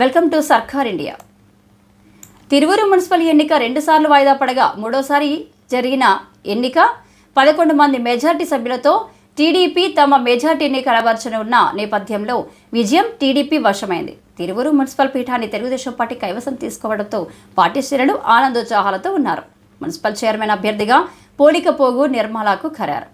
Welcome to Sarkar India. Tiruvuru municipal ఎన్నిక రెండుసార్లు వాయిదా పడగా మూడోసారి జరిగిన ఎన్నిక పదకొండు మంది మెజార్టీ సభ్యులతో టీడీపీ తమ మెజార్టీని కనబరచనున్న నేపథ్యంలో విజయం టీడీపీ వశమైంది. తిరువురు మున్సిపల్ పీఠాన్ని తెలుగుదేశం పార్టీ కైవసం తీసుకోవడంతో పార్టీ శ్రేణులు ఆనందోత్సాహాలతో ఉన్నారు. మున్సిపల్ చైర్మన్ అభ్యర్థిగా పోలిక పోగు నిర్మలాకు ఖరారు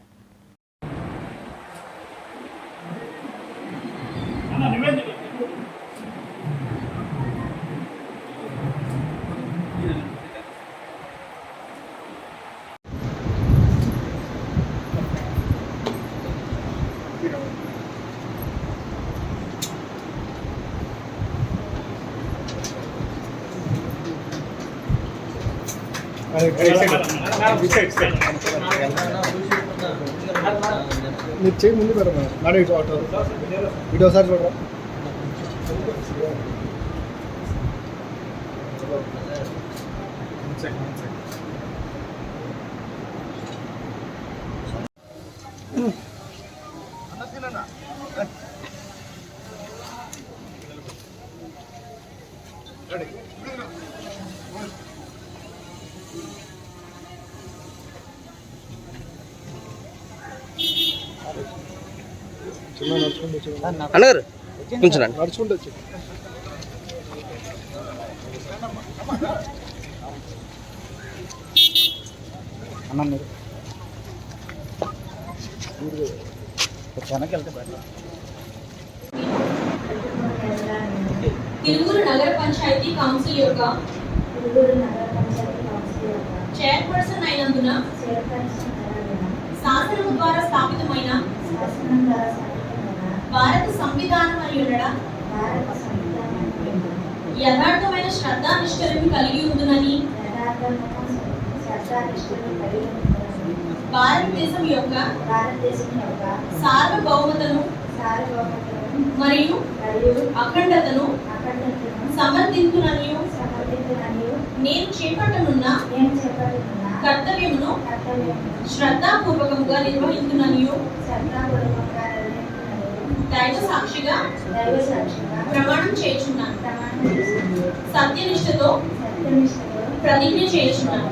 మీరు చేయి ముందు పెట్టమా నాడు ఇటు అటు ఇటు ఒకసారి చూడరా. అన్న అన్నగారు కొంచెం రండి. నడుచుకుంటూ వచ్చి అన్న మీరు. తిరువురు నగర పంచాయతీ కౌన్సిల్ యొక్క తిరువురు నగర పంచాయతీ కౌన్సిల్ యొక్క చైర్పర్సన్ అయినందున చైర్పర్సన్ అయినందున శాసనము ద్వారా స్థాపితమైన శాసనం ద్వారా స్థాపితమైన భారత సంవిధానం అని ఉండడం? యథార్థమైన శ్రద్ధానిష్టలను కలిగి ఉండునని? యథార్థమైన శ్రద్ధానిష్టలు కలిగి ఉండాలని భారతదేశం యొక్క భారతదేశం యొక్క సార్వభౌమతను మరియు మరియు అఖండతను అఖండతను సమర్థించునని సమర్థించడానికి నేను చేపట్టనున్న కర్తవ్యమును కర్తవ్యము శ్రద్ధాపూర్వకంగా దైవ సాక్షిగా ప్రమాణం చేయుచున్నాను. సత్యనిష్టతో ప్రతిజ్ఞ చేయుచున్నాను.